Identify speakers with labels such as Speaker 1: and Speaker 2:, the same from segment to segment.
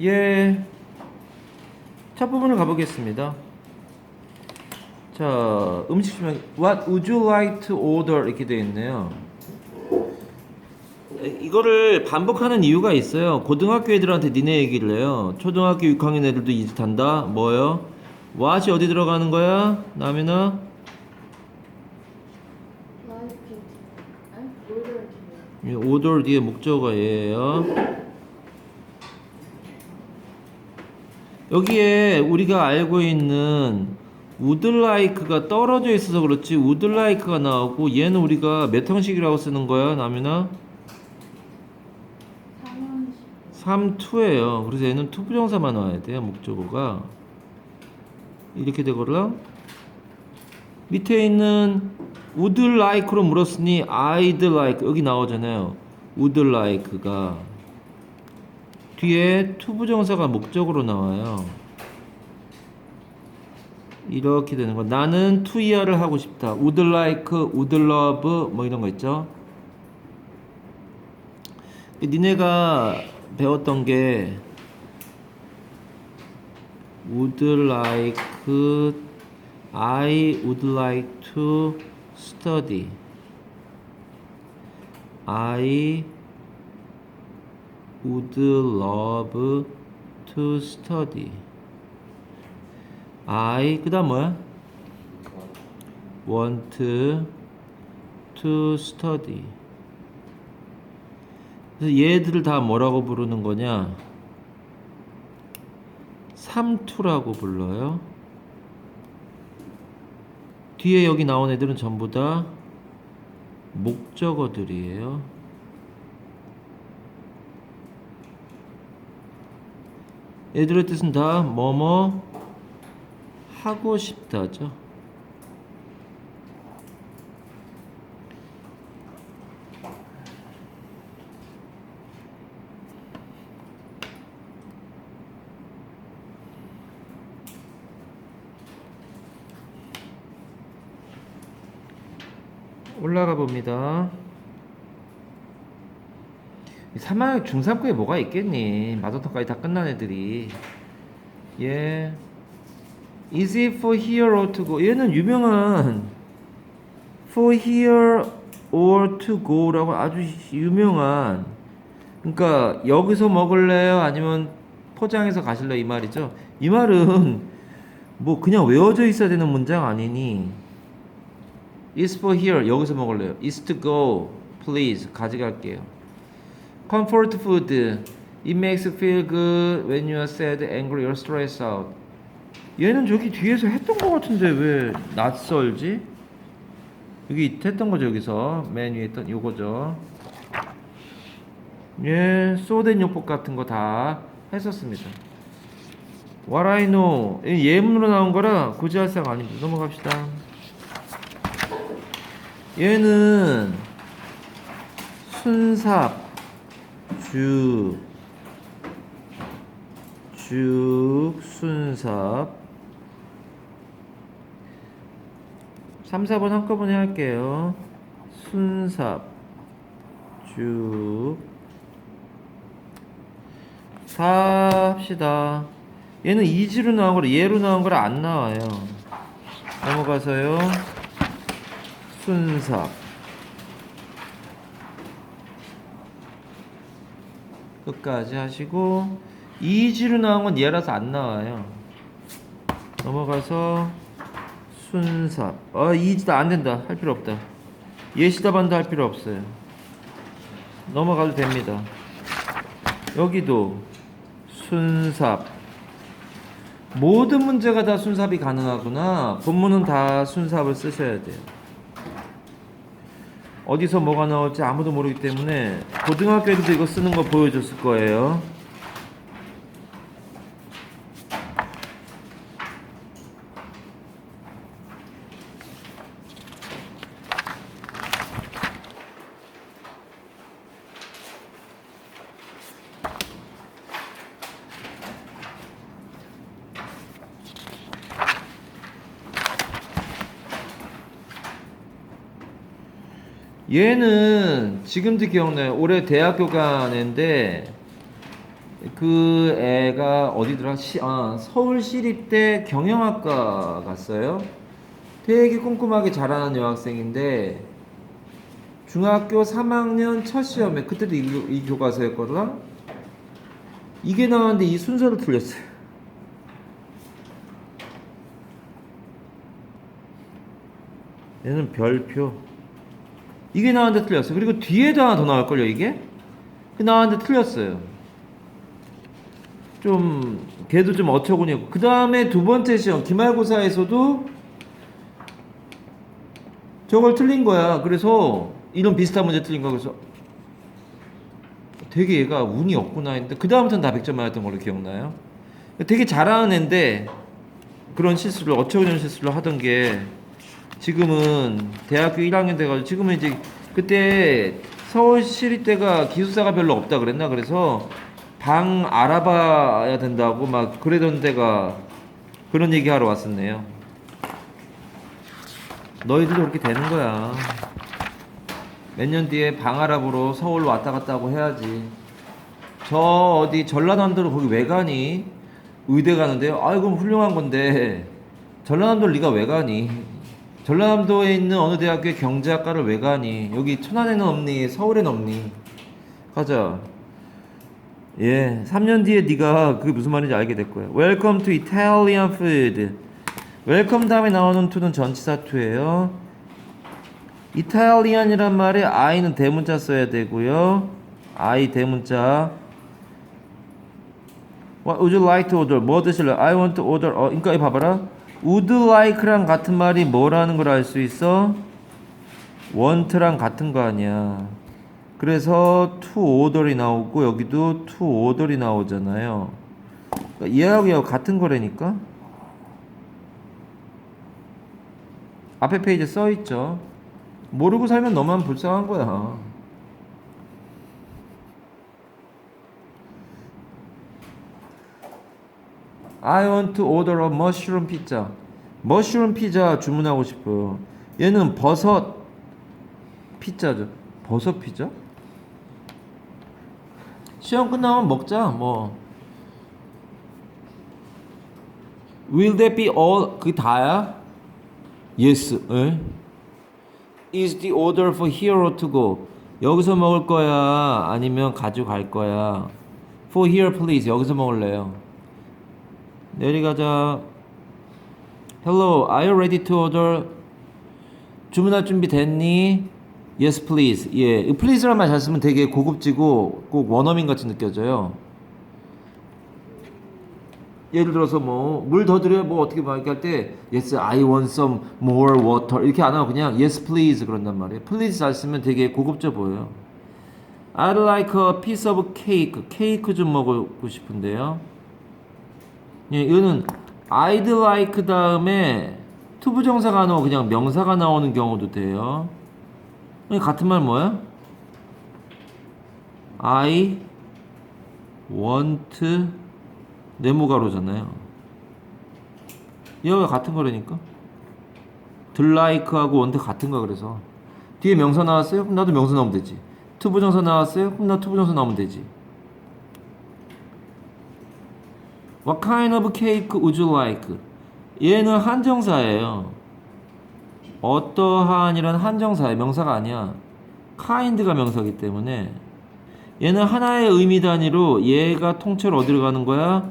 Speaker 1: 예. 첫 부분을 가보겠습니다. 자, 음식 주면 What would you like to order 이렇게 되어 있네요. 이거를 반복하는 이유가 있어요. 고등학교 애들한테 니네 얘기를 해요. 초등학교 6학년 애들도 이짓 한다. 뭐요? what이 어디 들어가는 거야? 남이나?
Speaker 2: 아니 올더
Speaker 1: 이 order 뒤에 목적어가 얘예요. 여기에 우리가 알고 있는 like가 떨어져 있어서 그렇지 like가 나오고 얘는 우리가 몇 형식이라고 쓰는 거야 남이나?
Speaker 2: 상황식
Speaker 1: 3, 2예요. 그래서 얘는 투 부정사만 나와야 돼요. 목적어가 이렇게 되거라. 밑에 있는 would like로 물었으니 I'd like 여기 나오잖아요. would like가 뒤에 투 부정사가 목적으로 나와요. 이렇게 되는 거. 나는 투이어를 하고 싶다. would like, would love 뭐 이런 거 있죠. 니네가 배웠던 게 would like I would like to study I would love to study I 그다음 뭐야? want to study 그래서 얘들을 다 뭐라고 부르는 거냐? 삼투라고 불러요. 뒤에 여기 나온 애들은 전부 다 목적어들이에요. 얘들의 뜻은 다 뭐뭐 하고 싶다죠. 올라가 봅니다. 3학 중3과에 뭐가 있겠니? 마더터까지 다 끝난 애들이. 예. Is it for here or to go? 얘는 유명한 for here or to go라고 아주 유명한 그러니까 여기서 먹을래요? 아니면 포장해서 가실래요? 이 말이죠. 이 말은 뭐 그냥 외워져 있어야 되는 문장 아니니? is for here 여기서 먹을래요. is to go please 가져갈게요. Comfort food it makes you feel good when you are sad, angry or stressed out. 얘는 저기 뒤에서 했던 것 같은데 왜 낯설지? 여기 했던 거죠 여기서 맨 위에 있던 요거죠. 예, 소된 용법 같은 거 다 했었습니다. What I know 이 예문으로 나온 거라 굳이 할 생각 아닙니다. 넘어갑시다. 얘는 순삽 죽, 죽, 순삽 3, 4번 한꺼번에 할게요. 순삽 죽사 합시다. 얘는 이지로 나온 거라 얘로 나온 거라 안 나와요. 넘어가서요. 순삽 끝까지 하시고 이지로 나온 건 얘라서 안 나와요. 넘어가서 순삽 아 이지도 안 된다. 할 필요 없다. 예시다반도 할 필요 없어요. 넘어가도 됩니다. 여기도 순삽. 모든 문제가 다 순삽이 가능하구나. 본문은 다 순삽을 쓰셔야 돼요 어디서 뭐가 나올지 아무도 모르기 때문에 고등학교 애들도 이거 쓰는 거 보여줬을 거예요. 얘는 지금도 기억나요. 올해 대학교 간 애인데 그 애가 어디더라? 시, 아, 서울시립대 경영학과 갔어요. 되게 꼼꼼하게 잘하는 여학생인데 중학교 3학년 첫 시험에 그때도 이, 교- 이 교과서였거든. 이게 나왔는데 이 순서를 틀렸어요. 얘는 별표. 이게 나왔는데 틀렸어요. 그리고 뒤에도 하나 더 나올걸요, 이게? 그 나왔는데 틀렸어요. 좀, 걔도 좀 어처구니없고. 그 다음에 두 번째 시험, 기말고사에서도 저걸 틀린 거야. 그래서 이런 비슷한 문제 틀린 거야. 그래서 되게 얘가 운이 없구나 했는데, 그 다음부터는 다 100점 맞았던 걸로 기억나요? 되게 잘하는 애인데, 그런 실수를, 어처구니 없는 실수를 하던 게, 지금은 대학교 1학년 돼가지고 지금은 이제 그때 서울시립대가 기숙사가 별로 없다 그랬나 그래서 방 알아봐야 된다고 막 그러던 데가 그런 얘기 하러 왔었네요. 너희들도 그렇게 되는 거야. 몇 년 뒤에 방 알아보러 서울 왔다 갔다 하고 해야지. 저 어디 전라남도로 거기 왜 가니? 의대 가는데요. 아이고 훌륭한 건데 전라남도를 네가 왜 가니? 전라남도에 있는 어느 대학교에 경제학과를 왜 가니? 여기 천안에는 없니? 서울에는 없니? 가자. 예, 3년 뒤에 네가 그게 무슨 말인지 알게 될 거야. Welcome to Italian food. Welcome 다음에 나오는 to는 전치사 to예요. Italian이란 말에 I는 대문자 써야 되고요. I 대문자. What would you like to order? 뭐 드실래? I want to order. 어, 그러니까 이 봐봐라. Would like랑 같은 말이 뭐라는 걸 알 수 있어? want랑 같은 거 아니야. 그래서 to order이 나오고 여기도 to order이 나오잖아요. 그러니까 얘하고 얘하고 같은 거라니까. 앞에 페이지에 써 있죠. 모르고 살면 너만 불쌍한 거야. I want to order a mushroom pizza. 머쉬룸 피자 주문하고 싶어요. 얘는 버섯 피자죠. 버섯 피자? 시험 끝나면 먹자. 뭐. Will that be all? 그 다야? Yes. 에? Is the order for hero to go? 여기서 먹을 거야? 아니면 가져갈 거야? For here please. 여기서 먹을래요. 내리가자. Hello, are you ready to order? 주문할 준비 됐니? Yes, please. 예, 이 please란 말 잘 쓰면 되게 고급지고 꼭 원어민 같이 느껴져요. 예를 들어서 뭐 물 더 드려 뭐 어떻게 막 이렇게 할때 Yes, I want some more water 이렇게 안 하고 그냥 Yes, please 그런단 말이에요. Please 잘 쓰면 되게 고급져 보여요. I'd like a piece of cake. 케이크 좀 먹고 싶은데요. 예, 이거는 I'd like 다음에 투부정사가 나오고 그냥 명사가 나오는 경우도 돼요. 같은 말 뭐야? I want 네모가로잖아요. 얘가 같은 거라니까. 들라이크하고 원트 같은 거 그래서 뒤에 명사 나왔어요? 그럼 나도 명사 나오면 되지. 투부정사 나왔어요? 그럼 나 투부정사 나오면 되지. What kind of cake would you like? 얘는 한정사예요. 어떠한이란 한정사예요. 명사가 아니야. kind가 명사기 때문에 얘는 하나의 의미 단위로 얘가 통째로 어디로 가는 거야?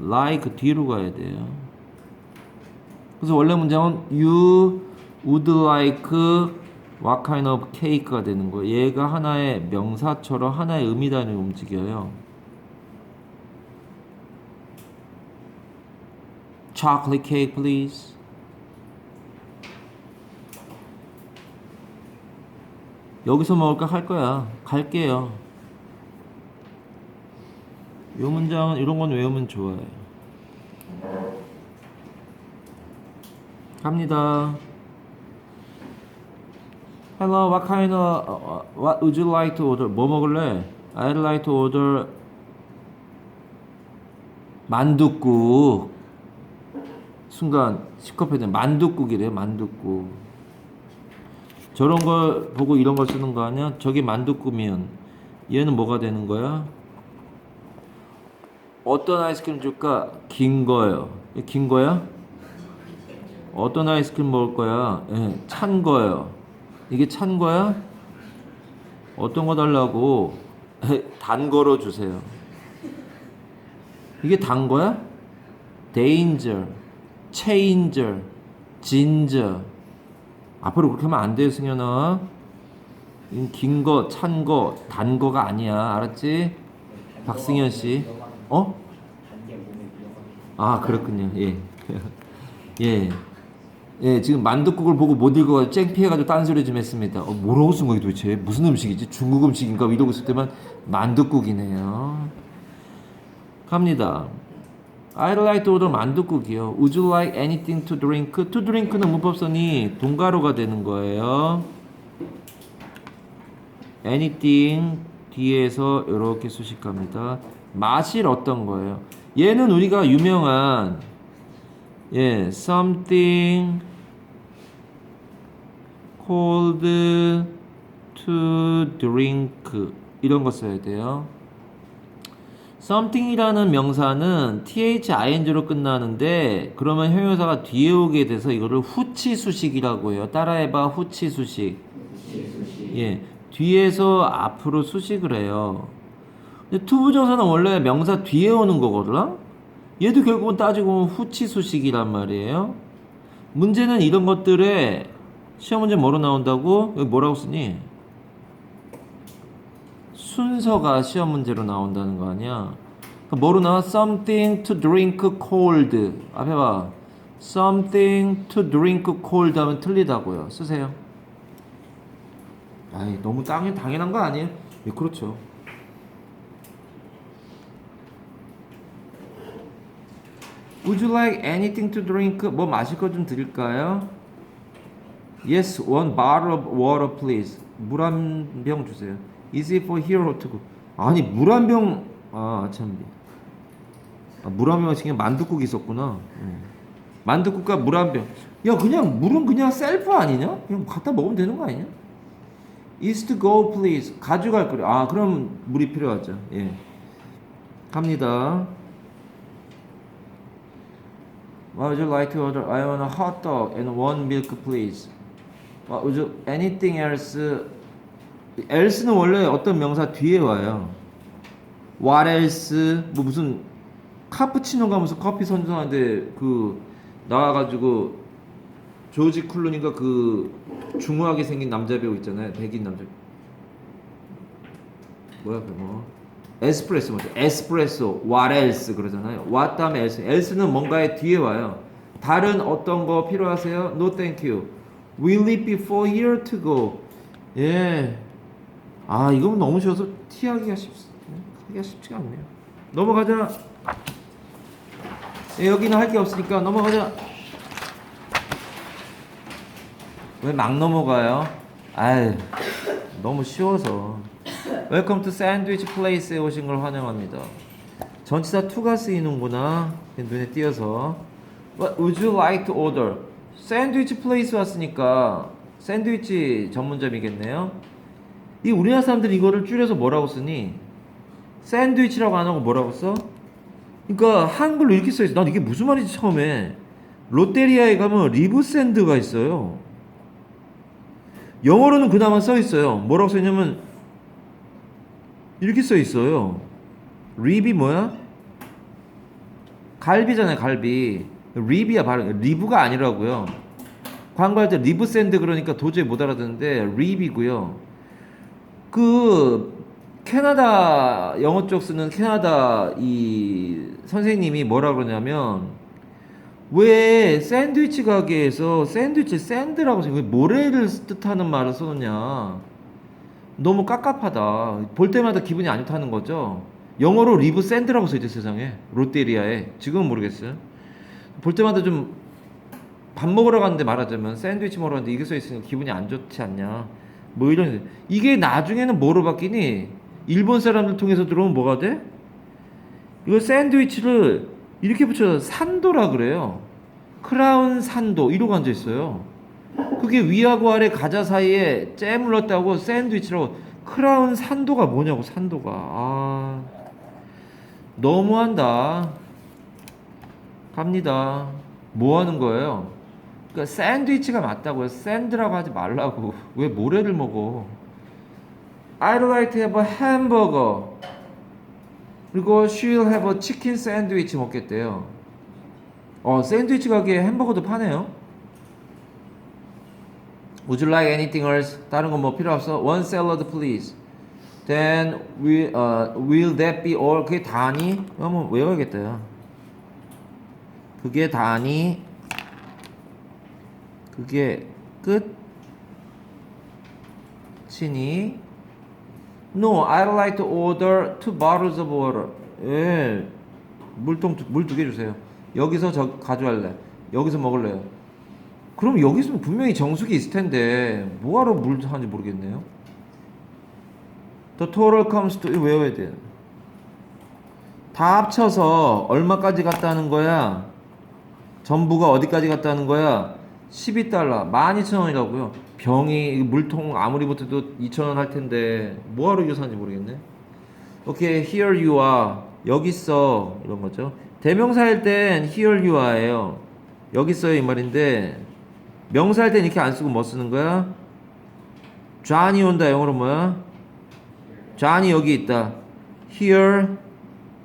Speaker 1: like 뒤로 가야 돼요. 그래서 원래 문장은 you would like what kind of cake가 되는 거예요. 얘가 하나의 명사처럼 하나의 의미 단위로 움직여요. Chocolate cake please. 여기서 먹을까 할 거야. 갈게요. 요 문장은 이런 건 외우면 좋아요. 갑니다. Hello, what kind of uh, what would you like to order? 뭐 먹을래? I'd like to order 만둣국. 순간 시커패드 만둣국이래요. 만둣국. 저런 걸 보고 이런 걸 쓰는 거 아니야? 저게 만둣국이면 얘는 뭐가 되는 거야? 어떤 아이스크림 줄까? 긴 거요. 이긴 거야? 어떤 아이스크림 먹을 거야? 예, 찬 거요. 이게 찬 거야? 어떤 거 달라고? 단 거로 주세요. 이게 단 거야? danger, changer. 앞으로 그렇게 하면 안 돼요, 승현아. 긴 거, 찬 거, 단 거가 아니야. 알았지? 박승현 씨. 어? 아, 그렇군요. 예. 예. 예, 지금 만둣국을 보고 못 읽어가지고 쨍피해가지고 딴소리 좀 했습니다. 어, 뭐라고 쓴 거야 도대체? 무슨 음식이지? 중국 음식인가? 이러고 있을 때만 만둣국이네요. 갑니다. I'd like to order 만둣국이요. Would you like anything to drink? To drink는 문법선이 동가로가 되는 거예요. anything 뒤에서 이렇게 수식합니다. 마실 어떤 거예요? 얘는 우리가 유명한 예, something cold to drink 이런 거 써야 돼요. Something이라는 명사는 thing로 끝나는데 그러면 형용사가 뒤에 오게 돼서 이거를 후치 수식이라고 해요. 따라해봐 후치 수식. 예, 뒤에서 앞으로 수식을 해요. 근데 투부정사는 원래 명사 뒤에 오는 거거든. 얘도 결국은 따지고 보면 후치 수식이란 말이에요. 문제는 이런 것들에 시험 문제 뭐로 나온다고? 여기 뭐라고 쓰니? 순서가 시험 문제로 나온다는 거 아니야? 뭐로 나와? Something to drink cold. 앞에 봐. Something to drink cold 하면 틀리다고요. 쓰세요. 아이 너무 땅에 당연한 거 아니에요? 예, 그렇죠. Would you like anything to drink? 뭐 마실 거 좀 드릴까요? Yes, one bottle of water, please. 물 한 병 주세요. Is it for hero to go? 아니 물 한 병. 아 참. 아, 물한 병 지금 만둣국 있었구나. 음. 만둣국과 물 한 병. 야 그냥 물은 그냥 셀프 아니냐? 그냥 갖다 먹으면 되는 거 아니냐? Is to go, please. 가져갈 거래. 아 그럼 물이 필요하죠. 예. 갑니다. What would you like to order? I want a hot dog and one milk, please. What would you anything else? Else는 원래 어떤 명사 뒤에 와요. What else? 뭐 무슨 카푸치노가 무슨 커피 선전하는데 그 나와가지고 조지 쿨루니가 그 중후하게 생긴 남자 배우 있잖아요. 백인 남자. 뭐야 그거? 에스프레소 뭐죠? 에스프레소, what else 그러잖아요. what 다음에 else. else는 뭔가의 뒤에 와요. 다른 어떤 거 필요하세요? No, thank you. Will it be for here to go? 예. 아, 이건 너무 쉬워서 티하기가 쉽, 하기가 쉽지가 않네요. 넘어가자. 예, 여기는 할 게 없으니까 넘어가자. 왜 막 넘어가요? 아유, 너무 쉬워서. Welcome to Sandwich Place에 오신 걸 환영합니다. 전치사 to가 쓰이는구나. 눈에 띄어서. What would you like to order? 샌드위치 플레이스 왔으니까 샌드위치 전문점이겠네요. 이 우리나라 사람들이 이거를 줄여서 뭐라고 쓰니? 샌드위치라고 안 하고 뭐라고 써? 그러니까 한글로 이렇게 써 있어. 난 이게 무슨 말인지 처음에 롯데리아에 가면 리브 샌드가 있어요. 영어로는 그나마 써 있어요. 뭐라고 써 있냐면 이렇게 써 있어요. 립이 뭐야? 갈비잖아요, 갈비. 립이야 발음. 리브가 아니라고요. 광고할 때 리브 샌드 그러니까 도저히 못 알아듣는데 립이고요. 그 캐나다 영어 쪽 쓰는 캐나다 이 선생님이 뭐라 그러냐면 왜 샌드위치 가게에서 샌드위치 샌드라고 써? 왜 모래를 뜻하는 말을 써놓냐? 너무 깝깝하다. 볼 때마다 기분이 안 좋다는 거죠. 영어로 리브 샌드라고 써있대 세상에 롯데리아에 지금은 모르겠어요. 볼 때마다 좀 밥 먹으러 갔는데 말하자면 샌드위치 먹으러 갔는데 이게 써 있으니까 기분이 안 좋지 않냐. 뭐 이런 이게 나중에는 뭐로 바뀌니? 일본 사람들 통해서 들어오면 뭐가 돼? 이거 샌드위치를 이렇게 붙여서 산도라 그래요. 크라운 산도 이러고 앉아 있어요. 그게 위하고 아래 가자 사이에 잼을 넣었다고 샌드위치라고 크라운 산도가 뭐냐고 산도가 아 너무한다. 갑니다. 뭐 하는 거예요? 그러니까 샌드위치가 맞다고요. 샌드라고 하지 말라고. 왜 모래를 먹어? I'd like to have a hamburger. 그리고 she'll have a chicken sandwich 먹겠대요. 어, 샌드위치 가게에 햄버거도 파네요. Would you like anything else? 다른 건 뭐 필요 없어? One salad, please. Then will, uh, will that be all? 그게 다니? 외워야겠다. 야. 그게 다니? 그게 끝이니? No, I'd like to order two bottles of water. 예, 물통 물 두 개 주세요. 여기서 저 가져갈래. 여기서 먹을래요. 그럼 여기서 분명히 정수기 있을 텐데 뭐하러 물 하는지 모르겠네요. The total comes to 외워야 돼. 다 합쳐서 얼마까지 갔다는 거야? 전부가 어디까지 갔다는 거야? 12달러, 12,000원이라고요. 병이 이 물통 아무리 못해도 2,000원 할 텐데 뭐하러 사는지 모르겠네. 오케이, here you are. 여기 있어. 이런 거죠. 대명사일 땐 here you are예요. 여기 있어요 이 말인데 명사일 땐 이렇게 안 쓰고 뭐 쓰는 거야? 존이 온다 영어로 뭐야? 존이 여기 있다. Here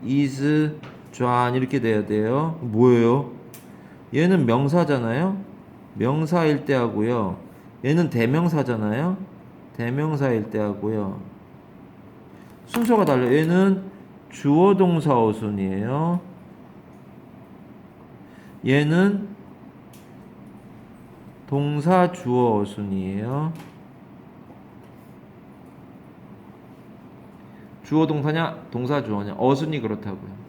Speaker 1: is John 이렇게 돼야 돼요. 뭐예요? 얘는 명사잖아요. 명사일 때 하고요. 얘는 대명사잖아요. 대명사일 때 하고요. 순서가 달라요. 얘는 주어 동사 어순이에요. 얘는 동사 주어 어순이에요. 주어 동사냐 동사 주어냐 어순이 그렇다고요.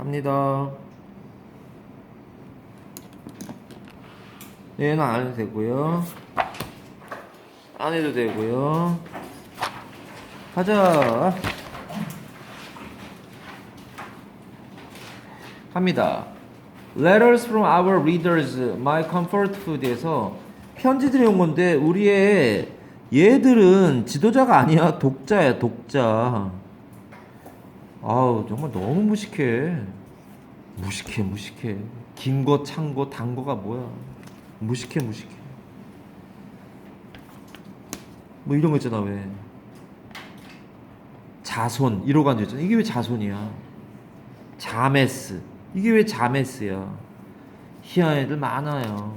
Speaker 1: 갑니다. 얘는 안 해도 되고요. 안 해도 되고요. 가자. 합니다. Letters from our readers, my comfort food에서 편지들이 온 건데 우리의 얘들은 지도자가 아니야 독자야 독자. 아우 정말 너무 무식해. 무식해 무식해. 긴 거, 찬 거, 단 거가 뭐야? 무식해 무식해. 뭐 이런 거 있잖아 왜? 자손 이러고 앉아 있잖아. 이게 왜 자손이야? 자메스 이게 왜 자메스야? 희한한 애들 많아요.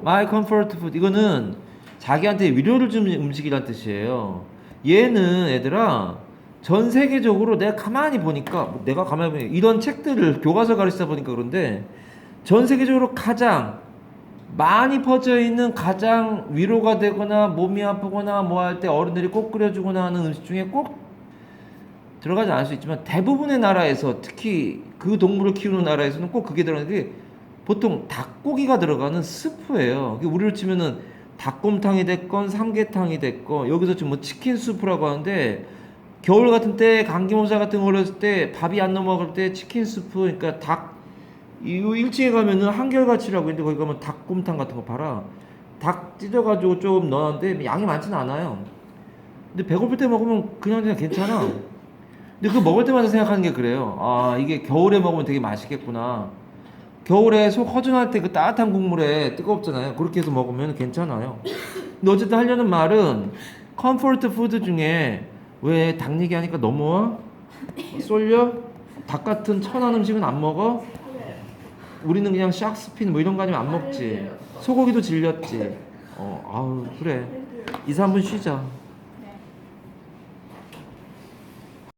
Speaker 1: My comfort 이거는 자기한테 위로를 주는 음식이란 뜻이에요. 얘는 얘들아 전 세계적으로 내가 가만히 보니까 뭐 내가 가만히 보니 이런 책들을 교과서 가르치다 보니까 그런데 전 세계적으로 가장 많이 퍼져 있는 가장 위로가 되거나 몸이 아프거나 뭐 할 때 어른들이 꼭 끓여주거나 하는 음식 중에 꼭 들어가지 않을 수 있지만 대부분의 나라에서 특히 그 동물을 키우는 나라에서는 꼭 그게 들어가는 게 보통 닭고기가 들어가는 스프예요. 우리로 치면은 닭곰탕이 됐건 삼계탕이 됐건 여기서 지금 뭐 치킨 수프라고 하는데 겨울 같은 때 감기 모자 같은 거 올렸을 때 밥이 안 넘어갈 때 치킨 수프 그러니까 닭 이거 1층에 가면은 한결같이라고 있는데 거기 가면 닭곰탕 같은 거 팔아. 닭 찢어가지고 좀 넣었는데 양이 많지는 않아요. 근데 배고플 때 먹으면 그냥 그냥 괜찮아. 근데 그 먹을 때마다 생각하는 게 그래요. 아 이게 겨울에 먹으면 되게 맛있겠구나. 겨울에 속 허전할 때 그 따뜻한 국물에 뜨겁잖아요. 그렇게 해서 먹으면 괜찮아요. 근데 어쨌든 하려는 말은 컴포트 푸드 중에 왜 닭 얘기하니까 넘어와? 쏠려? 닭 같은 천한 음식은 안 먹어? 우리는 그냥 샥스핀 뭐 이런 거 아니면 안 먹지. 소고기도 질렸지. 어, 아우 그래. 2, 3분 쉬자.